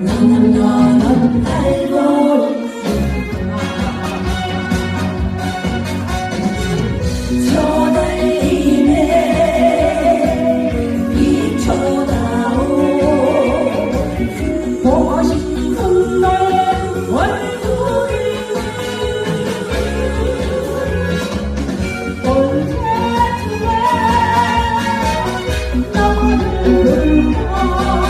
No, no, no, no. Oh.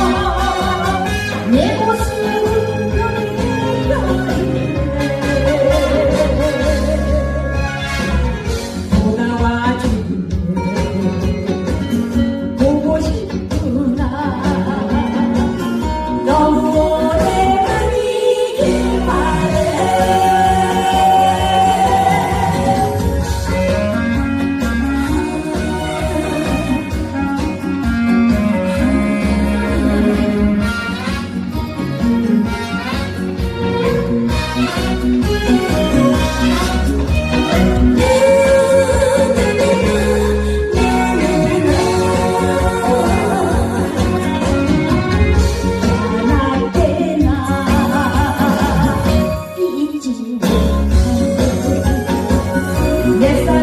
Yes,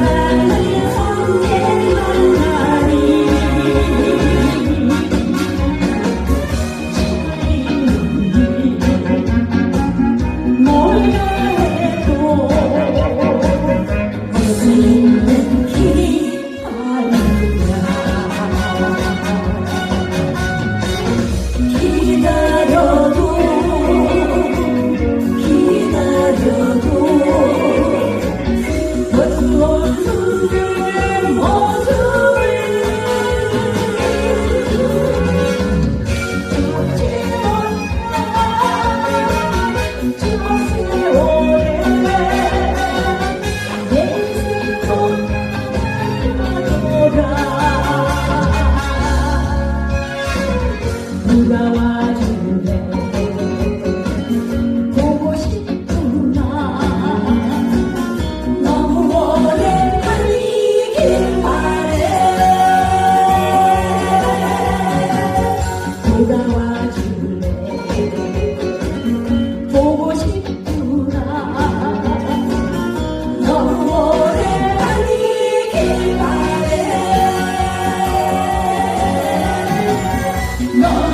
No!